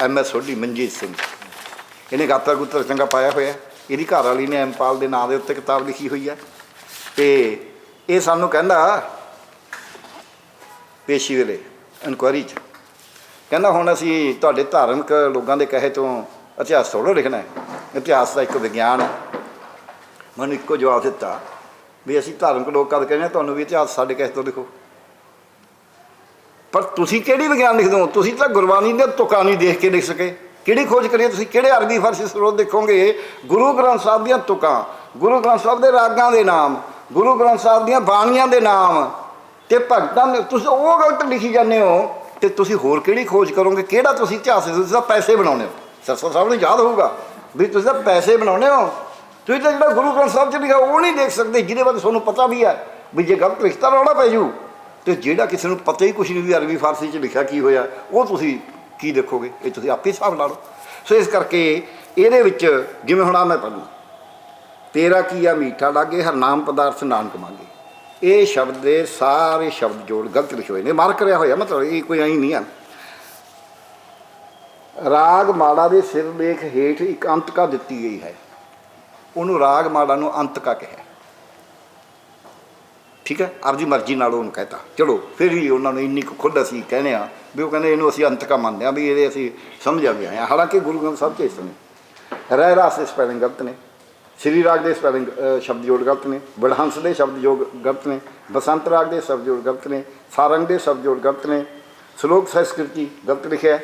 M S Sodhi, Manjit Singh. ਇਹਨੇ ਗਾਤਾ ਗੁੱਤਰ ਚੰਗਾ ਪਾਇਆ ਹੋਇਆ। ਇਹਦੀ ਘਰ ਵਾਲੀ ਨੇ ਐਮਪਾਲ ਦੇ ਨਾਂ ਦੇ ਉੱਤੇ ਕਿਤਾਬ ਲਿਖੀ ਹੋਈ ਹੈ। ਤੇ ਇਹ ਸਾਨੂੰ ਕਹਿੰਦਾ ਪੇਸ਼ੀ ਵੇਲੇ ਇਨਕੁਆਰੀ 'ਚ। ਕਹਿੰਦਾ ਹੁਣ ਅਸੀਂ ਤੁਹਾਡੇ ਧਾਰਮਿਕ ਲੋਕਾਂ ਦੇ ਕਹੇ ਤੋਂ ਇਤਿਹਾਸ ਥੋੜ੍ਹਾ ਲਿਖਣਾ ਹੈ। ਇਤਿਹਾਸ ਦਾ ਇੱਕ ਵਿਗਿਆਨ ਹੈ। ਮੈਨੂੰ ਇੱਕੋ ਜਵਾਬ ਦਿੱਤਾ ਵੀ ਅਸੀਂ ਧਾਰਮਿਕ ਲੋਕ ਕਦ ਕਹਿੰਦੇ ਹਾਂ, ਤੁਹਾਨੂੰ ਵੀ ਇਤਿਹਾਸ ਸਾਡੇ ਕਹੇ ਤੋਂ ਲਿਖੋ। ਪਰ ਤੁਸੀਂ ਕਿਹੜੀ ਵਿਗਿਆਨ ਲਿਖਦੇ ਹੋ? ਤੁਸੀਂ ਤਾਂ ਗੁਰਬਾਣੀ ਦੇ ਤੁਕਾਂ ਨਹੀਂ ਦੇਖ ਕੇ ਲਿਖ ਸਕੇ। ਕਿਹੜੀ ਖੋਜ ਕਰੀ ਤੁਸੀਂ ਕਿਹੜੇ ਅਰਬੀ ਫਾਰਸੀ ਸਰੋਤ ਦੇਖੋਗੇ? ਗੁਰੂ ਗ੍ਰੰਥ ਸਾਹਿਬ ਦੀਆਂ ਤੁਕਾਂ, ਗੁਰੂ ਗ੍ਰੰਥ ਸਾਹਿਬ ਦੇ ਰਾਗਾਂ ਦੇ ਨਾਮ, ਗੁਰੂ ਗ੍ਰੰਥ ਸਾਹਿਬ ਦੀਆਂ ਬਾਣੀਆਂ ਦੇ ਨਾਮ ਤੇ ਭਗਤਾਂ ਦੇ ਤੁਸੀਂ ਉਹ ਗਲਤ ਲਿਖੀ ਜਾਂਦੇ ਹੋ ਤੇ ਤੁਸੀਂ ਹੋਰ ਕਿਹੜੀ ਖੋਜ ਕਰੋਗੇ? ਕਿਹੜਾ ਤੁਸੀਂ ਇਤਿਹਾਸ ਤੁਸੀਂ ਤਾਂ ਪੈਸੇ ਬਣਾਉਨੇ ਹੋ? ਸਰਸਾ ਸਾਹਿਬ ਨੂੰ ਯਾਦ ਹੋਊਗਾ ਵੀ ਤੁਸੀਂ ਤਾਂ ਪੈਸੇ ਬਣਾਉਨੇ ਹੋ। ਤੁਸੀਂ ਤਾਂ ਜਿਹੜਾ ਗੁਰੂ ਗ੍ਰੰਥ ਸਾਹਿਬ 'ਚ ਲਿਖਿਆ ਉਹ ਨਹੀਂ ਦੇਖ ਸਕਦੇ, ਜਿਹਦੇ ਬਾਰੇ ਤੁਹਾਨੂੰ ਪਤਾ ਵੀ ਹੈ ਵੀ ਜੇ ਗਲਤ ਲਿਖਤਾ ਰੌਲਾ ਪੈ ਜੂ। ਤੇ ਜਿਹੜਾ ਕਿਸੇ ਨੂੰ ਪਤਾ ਹੀ ਕੁਛ ਨਹੀਂ ਵੀ ਅਰਬੀ ਫਾਰਸੀ 'ਚ ਲਿਖਿਆ ਕੀ ਹੋਇਆ, ਉਹ ਤੁਸੀਂ ਕੀ ਦੇਖੋਗੇ? ਇਹ ਤੁਸੀਂ ਆਪੇ ਹਿਸਾਬ ਲਾ ਲਓ। ਸੋ ਇਸ ਕਰਕੇ ਇਹਦੇ ਵਿੱਚ ਜਿਵੇਂ ਹੁਣ ਆ ਮੈਂ ਪੜ੍ਹਨਾ। ਤੇਰਾ ਕੀ ਆ ਮੀਠਾ ਲਾਗੇ ਹਰਨਾਮ ਪਦਾਰਥ ਨਾਨਕ ਮੰਗੇ। ਇਹ ਸ਼ਬਦ ਦੇ ਸਾਰੇ ਸ਼ਬਦ ਜੋੜ ਗਲਤ ਲਿਖੇ ਹੋਏ ਨੇ ਮਾਰ ਕਰਿਆ ਹੋਇਆ, ਮਤਲਬ ਇਹ ਕੋਈ ਐਂ ਨਹੀਂ ਆ। ਰਾਗ ਮਾਲਾ ਦੇ ਸਿਰ ਲੇਖ ਹੇਠ ਇੱਕ ਅੰਤਕਾ ਦਿੱਤੀ ਗਈ ਹੈ। ਉਹਨੂੰ ਰਾਗ ਮਾਲਾ ਨੂੰ ਅੰਤਕਾ ਕਿਹਾ ਠੀਕ ਹੈ? ਆਪਦੀ ਮਰਜ਼ੀ ਨਾਲ ਉਹਨੂੰ ਕਹਿਤਾ। ਚਲੋ, ਫਿਰ ਵੀ ਉਹਨਾਂ ਨੂੰ ਇੰਨੀ ਕੁ ਖੁੱਲ੍ਹ ਅਸੀਂ ਕਹਿੰਦੇ ਆ ਵੀ ਉਹ ਕਹਿੰਦੇ ਇਹਨੂੰ ਅਸੀਂ ਅੰਤਕਾ ਮੰਨਦੇ ਆ ਵੀ ਇਹਦੇ ਅਸੀਂ ਸਮਝਾ ਵੀ ਆਏ ਹਾਂ। ਹਾਲਾਂਕਿ ਗੁਰੂ ਗ੍ਰੰਥ ਸਾਹਿਬ 'ਚ ਇਸ ਨੇ ਰਹਿ ਰਾਸ ਦੇ ਸਪੈਲਿੰਗ ਗਲਤ ਨੇ। ਸ੍ਰੀ ਰਾਗ ਦੇ ਸਪੈਲਿੰਗ ਸ਼ਬਦ ਜੋੜ ਗਲਤ ਨੇ। ਬੜਹੰਸ ਦੇ ਸ਼ਬਦ ਜੋੜ ਗਲਤ ਨੇ। ਬਸੰਤ ਰਾਗ ਦੇ ਸ਼ਬਦ ਜੋੜ ਗਲਤ ਨੇ। ਸਾਰੰਗ ਦੇ ਸ਼ਬਦ ਜੋੜ ਗਲਤ ਨੇ। ਸ਼ਲੋਕ ਸੰਸਕ੍ਰਿਤੀ ਗਲਤ ਲਿਖਿਆ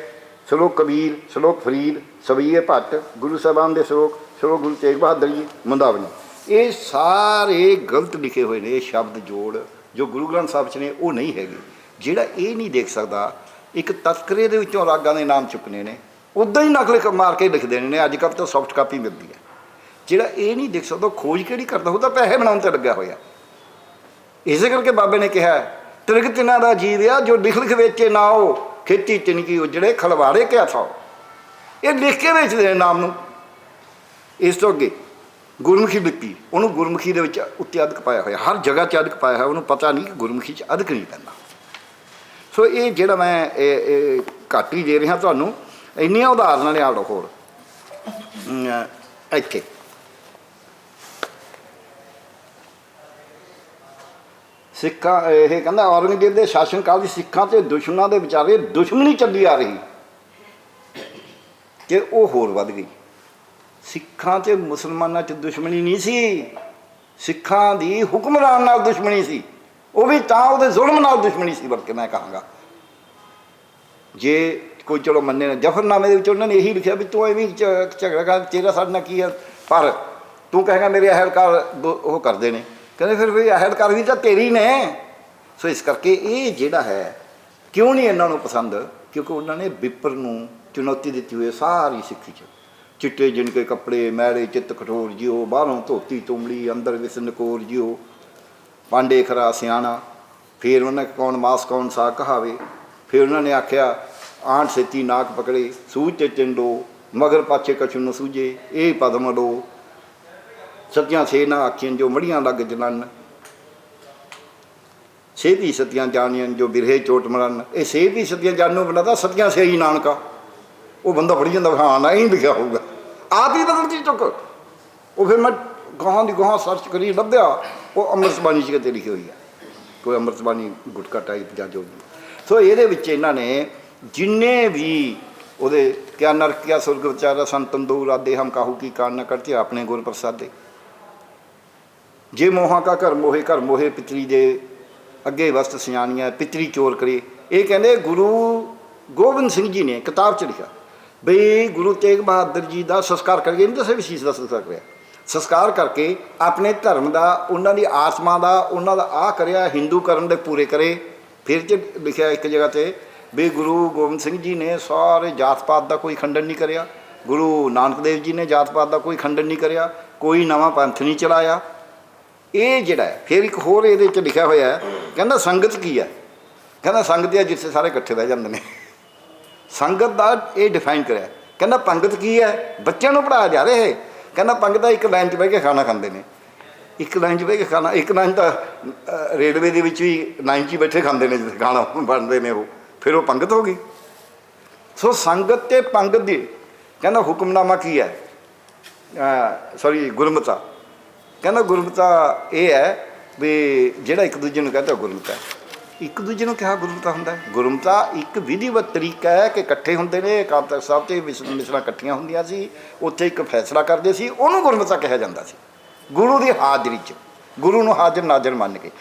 ਸ਼ਲੋਕ ਕਬੀਰ, ਸ਼ਲੋਕ ਫਰੀਦ ਸਵਈਏ ਭੱਟ, ਗੁਰੂ ਸਾਹਿਬਾਨ ਦੇ ਸ਼ਲੋਕ ਸ਼ਲੋਕ ਗੁਰੂ ਤੇਗ ਬਹਾਦਰ ਜੀ ਮੁੰਦਾਵਣੀ ਇਹ ਸਾਰੇ ਗਲਤ ਲਿਖੇ ਹੋਏ ਨੇ ਸ਼ਬਦ ਜੋੜ ਜੋ ਗੁਰੂ ਗ੍ਰੰਥ ਸਾਹਿਬ 'ਚ ਨੇ, ਉਹ ਨਹੀਂ ਹੈਗੇ। ਜਿਹੜਾ ਇਹ ਨਹੀਂ ਦੇਖ ਸਕਦਾ, ਇੱਕ ਤਸਕਰੇ ਦੇ ਵਿੱਚੋਂ ਰਾਗਾਂ ਦੇ ਨਾਮ ਚੁੱਕਨੇ ਨੇ, ਉਦਾਂ ਹੀ ਨਕਲ ਮਾਰ ਕੇ ਲਿਖ ਦੇਣੇ ਨੇ, ਅੱਜ ਕੱਲ੍ਹ ਤਾਂ ਸੌਫਟ ਕਾਪੀ ਮਿਲਦੀ ਹੈ। ਜਿਹੜਾ ਇਹ ਨਹੀਂ ਦੇਖ ਸਕਦਾ, ਉਹ ਖੋਜ ਕਿਹੜੀ ਕਰਦਾ ਉਹਦਾ ਪੈਸੇ ਬਣਾਉਣ ਤੇ ਲੱਗਾ ਹੋਇਆ। ਇਸੇ ਕਰਕੇ ਬਾਬੇ ਨੇ ਕਿਹਾ, ਤ੍ਰਿਗ ਤਿਨਾਂ ਦਾ ਜੀਵ ਆ, ਜੋ ਲਿਖ ਲਿਖ ਵੇਚੇ ਨਾ ਉਹ ਖੇਤੀ ਤਿਨਕੀ ਉਜੜੇ, ਖਲਵਾੜੇ ਕਿਆ ਥਾ ਇਹ ਲਿਖ ਕੇ ਵੇਚਦੇ ਨੇ ਨਾਮ ਨੂੰ। ਇਸ ਤੋਂ ਅੱਗੇ ਗੁਰਮੁਖੀ ਲਿਪੀ ਉਹਨੂੰ ਗੁਰਮੁਖੀ ਦੇ ਵਿੱਚ ਉੱਤੇ ਅਧਿਕ ਪਾਇਆ ਹੋਇਆ, ਹਰ ਜਗ੍ਹਾ 'ਚ ਅਧਿਕ ਪਾਇਆ ਹੋਇਆ, ਉਹਨੂੰ ਪਤਾ ਨਹੀਂ ਕਿ ਗੁਰਮੁਖੀ 'ਚ ਅਧਿਕ ਨਹੀਂ ਪੈਂਦਾ। ਸੋ ਇਹ ਜਿਹੜਾ ਮੈਂ, ਇਹ ਘੱਟ ਹੀ ਦੇ ਰਿਹਾ ਤੁਹਾਨੂੰ, ਇੰਨੀਆਂ ਉਦਾਹਰਨਾਂ ਲਿਆ ਲਓ ਹੋਰ। ਇੱਥੇ। ਸਿੱਖਾਂ, ਇਹ ਕਹਿੰਦਾ, ਔਰੰਗਜ਼ੇਬ ਦੇ ਸ਼ਾਸਨ ਕਾਲ ਦੀ ਸਿੱਖਾਂ ਤੇ ਦੁਸ਼ਮਣਾਂ ਦੇ ਵਿਚਾਰੇ ਦੁਸ਼ਮਣੀ ਚੱਲੀ ਆ ਰਹੀ। ਕਿ ਉਹ ਹੋਰ ਵੱਧ ਗਈ। ਸਿੱਖਾਂ ਤੇ ਮੁਸਲਮਾਨਾਂ 'ਚ ਦੁਸ਼ਮਣੀ ਨਹੀਂ ਸੀ। ਸਿੱਖਾਂ ਦੀ ਹੁਕਮਰਾਨ ਨਾਲ ਦੁਸ਼ਮਣੀ ਸੀ। ਉਹ ਵੀ ਤਾਂ ਉਹਦੇ ਜ਼ੁਲਮ ਨਾਲ ਦੁਸ਼ਮਣੀ ਸੀ, ਬਲਕਿ ਮੈਂ ਕਹਾਂਗਾ। ਜੇ ਕੋਈ ਚਲੋ ਮੰਨੇ ਨਾ, ਜਫਰਨਾਮੇ ਦੇ ਵਿੱਚ ਉਹਨਾਂ ਨੇ ਇਹੀ ਲਿਖਿਆ ਵੀ ਤੂੰ ਐਵੇਂ ਝ- ਝਗੜਾ ਕਰ, ਤੇਰਾ ਸਾਡੇ ਨਾਲ ਕੀ ਹੈ ਪਰ ਤੂੰ ਕਹੇਗਾ ਮੇਰੇ ਅਹਿਲਕਾਰ ਦੋ- ਉਹ ਕਰਦੇ ਨੇ। ਕਹਿੰਦੇ ਫਿਰ ਵੀ ਅਹਿਲਕਾਰ ਵੀ ਤਾਂ ਤੇਰੀ ਨੇ। ਸੋ ਇਸ ਕਰਕੇ ਇਹ ਜਿਹੜਾ ਹੈ, ਕਿਉਂ ਨਹੀਂ ਇਹਨਾਂ ਨੂੰ ਪਸੰਦ? ਕਿਉਂਕਿ ਉਹਨਾਂ ਨੇ ਵਿਪਰ ਨੂੰ ਚੁਣੌਤੀ ਦਿੱਤੀ ਹੋਈ ਹੈ ਸਾਰੀ ਸਿੱਖੀ ਚ। ਚਿੱਟੇ ਜਿਨਕੇ ਕੱਪੜੇ ਮੈਲੇ ਚਿੱਤ ਕਠੋਰ ਜਿਉ ਬਾਹਰੋਂ ਧੋਤੀ ਤੁਮਲੀ ਅੰਦਰ ਵਿਸਨਕੋਰ ਜਿਉ ਪਾਂਡੇ ਖਰਾ ਸਿਆਣਾ, ਫਿਰ ਉਹਨਾਂ ਕੌਣ ਮਾਸ ਕੌਣ ਸਾ ਕਹਾਵੇ? ਫਿਰ ਉਹਨਾਂ ਨੇ ਆਖਿਆ ਆਂਟ ਸੇਤੀ ਨਾਕ ਪਕੜੇ, ਸੂਝ ਤੇ ਚਿੰਡੋ, ਮਗਰ ਪਾਛੇ ਕਛੂ ਨ ਸੂਝੇ, ਇਹ ਪਦਮ ਲੋ ਸਤਿਆਂ ਸੇ ਨਾ ਆਖੀਆਂ ਜੋ ਮੜੀਆਂ ਲੱਗ ਜਨਨ। ਸੇਧੀ ਸਤਿਆਂ ਜਾਣੀਆਂ ਜੋ ਬਿਰਹੇ ਚੋਟ ਮਰਨ। ਇਹ ਸੇਧੀ ਸਤਿਆਂ ਜਾਣੋ ਬੁਲਾਦਾ ਸਤਿਆਂ ਸੇ ਹੀ ਨਾਨਕਾ। ਉਹ ਬੰਦਾ ਫੜੀ ਜਾਂਦਾ ਵੀ ਹਾਂ, ਨਾ ਹੀ ਲਿਖਿਆ ਹੋਊਗਾ। ਆਪ ਹੀ ਬਦਲ ਚੀਜ਼ ਚੁੱਕ ਉਹ ਫਿਰ ਮੈਂ ਗਾਹਾਂ ਦੀ ਗਾਹਾਂ ਸਰਚ ਕਰੀ, ਲੱਭਿਆ। ਉਹ ਅੰਮ੍ਰਿਤਬਾਣੀ ਚ ਕਿਤੇ ਲਿਖੀ ਹੋਈ ਹੈ ਕੋਈ ਅੰਮ੍ਰਿਤਬਾਣੀ ਗੁਟਕਾ ਟਾਈਪ ਜਾਂ ਜੋ ਸੋ ਇਹਦੇ ਵਿੱਚ ਇਹਨਾਂ ਨੇ ਜਿੰਨੇ ਵੀ ਉਹਦੇ ਕਿਆ ਨਰਕ, ਕਿਆ ਸੁਰਗ, ਵਿਚਾਰਾ ਸੰਤਨ ਆਦੇ, ਹਮ, ਕਾਹੂ, ਕੀ ਕਾਨ ਨ ਕਰਤੇ, ਆਪਣੇ ਗੁਰ ਪ੍ਰਸਾਦੇ। ਜੇ ਮੋਹਾਂ ਕਾ ਘਰ ਮੋਹੇ ਘਰ ਮੋਹੇ, ਪਿਤਰੀ ਦੇ ਅੱਗੇ ਵਸਤ ਸਿਆਣੀਆਂ, ਪਿਤਰੀ ਚੋਰ ਕਰੇ। ਇਹ ਕਹਿੰਦੇ ਗੁਰੂ ਗੋਬਿੰਦ ਸਿੰਘ ਜੀ ਨੇ ਕਿਤਾਬ ਚ ਲਿਖਿਆ। ਬਈ ਗੁਰੂ ਤੇਗ ਬਹਾਦਰ ਜੀ ਦਾ ਸੰਸਕਾਰ ਕਰਕੇ ਨਹੀਂ ਦੱਸੇ ਵੀ ਸ਼ੀਸ਼ ਦਾ ਸੰਸਕਾਰ ਕਰਿਆ। ਸੰਸਕਾਰ ਕਰਕੇ ਆਪਣੇ ਧਰਮ ਦਾ, ਉਹਨਾਂ ਦੀ ਆਤਮਾ ਦਾ, ਉਹਨਾਂ ਦਾ ਆ ਕਰਿਆ ਹਿੰਦੂ ਕਰਨ ਦੇ ਪੂਰੇ ਕਰੇ। ਫਿਰ ਚ ਲਿਖਿਆ ਇੱਕ ਜਗ੍ਹਾ ਤੇ ਵੀ ਗੁਰੂ ਗੋਬਿੰਦ ਸਿੰਘ ਜੀ ਨੇ ਸਾਰੇ ਜਾਤ ਪਾਤ ਦਾ ਕੋਈ ਖੰਡਨ ਨਹੀਂ ਕਰਿਆ। ਗੁਰੂ ਨਾਨਕ ਦੇਵ ਜੀ ਨੇ ਜਾਤ ਪਾਤ ਦਾ ਕੋਈ ਖੰਡਨ ਨਹੀਂ ਕਰਿਆ, ਕੋਈ ਨਵਾਂ ਪੰਥ ਨਹੀਂ ਚਲਾਇਆ। ਇਹ ਜਿਹੜਾ ਫਿਰ ਇੱਕ ਹੋਰ ਇਹਦੇ ਵਿੱਚ ਲਿਖਿਆ ਹੋਇਆ ਹੈ, ਕਹਿੰਦਾ ਸੰਗਤ ਕੀ ਹੈ? ਕਹਿੰਦਾ ਸੰਗਤ ਹੈ ਜਿੱਥੇ ਸਾਰੇ ਇਕੱਠੇ ਬਹਿ ਜਾਂਦੇ ਨੇ। ਸੰਗਤ ਦਾ ਇਹ ਡਿਫਾਈਨ ਕਰਿਆ। ਕਹਿੰਦਾ ਪੰਗਤ ਕੀ ਹੈ? ਬੱਚਿਆਂ ਨੂੰ ਪੜਾਇਆ ਜਾ ਰਿਹਾ ਹੈ ਕਹਿੰਦਾ ਪੰਗਤ ਦਾ ਇੱਕ ਲਾਈਨ 'ਚ ਬਹਿ ਕੇ ਖਾਣਾ ਖਾਂਦੇ ਨੇ। ਇੱਕ ਲਾਈਨ 'ਚ ਬਹਿ ਕੇ ਖਾਣਾ, ਇੱਕ ਲਾਈਨ ਤਾਂ ਰੇਲਵੇ ਦੇ ਵਿੱਚ ਵੀ ਲਾਈਨ 'ਚ ਹੀ ਬੈਠੇ ਖਾਂਦੇ ਨੇ ਜਿੱਥੇ ਖਾਣਾ ਬਣਦੇ ਨੇ ਉਹ। ਫਿਰ ਉਹ ਪੰਗਤ ਹੋ ਗਈ। ਸੋ ਸੰਗਤ ਤੇ ਪੰਗਤ ਦੀ, ਕਹਿੰਦਾ ਹੁਕਮਨਾਮਾ ਕੀ ਹੈ? ਸੌਰੀ ਗੁਰਮਤਾ। ਕਹਿੰਦਾ ਗੁਰਮਤਾ ਇਹ ਹੈ ਵੀ ਜਿਹੜਾ ਇੱਕ ਦੂਜੇ ਨੂੰ ਕਹਿੰਦਾ ਉਹ ਗੁਰਮਤਾ ਹੈ। ਇੱਕ ਦੂਜੇ ਨੂੰ ਕਿਹਾ ਗੁਰਮਤਾ ਹੁੰਦਾ ਹੈ। ਗੁਰਮਤਾ ਇੱਕ ਵਿਧੀਵਤ ਤਰੀਕਾ ਹੈ ਕਿ ਇਕੱਠੇ ਹੁੰਦੇ ਨੇ ਅਕਾਲ ਤਖਤ ਸਾਹਿਬ ਤੇ ਮਿਸ- ਮਿਸਲਾਂ ਇਕੱਠੀਆਂ ਹੁੰਦੀਆਂ ਸੀ, ਉੱਥੇ ਇੱਕ ਫੈਸਲਾ ਕਰਦੇ ਸੀ, ਉਹਨੂੰ ਗੁਰਮਤਾ ਕਿਹਾ ਜਾਂਦਾ ਸੀ। ਗੁਰੂ ਦੀ ਹਾਜ਼ਰੀ 'ਚ, ਗੁਰੂ ਨੂੰ ਹਾਜ਼ਰ ਨਾਜ਼ਰ ਮੰਨ ਕੇ।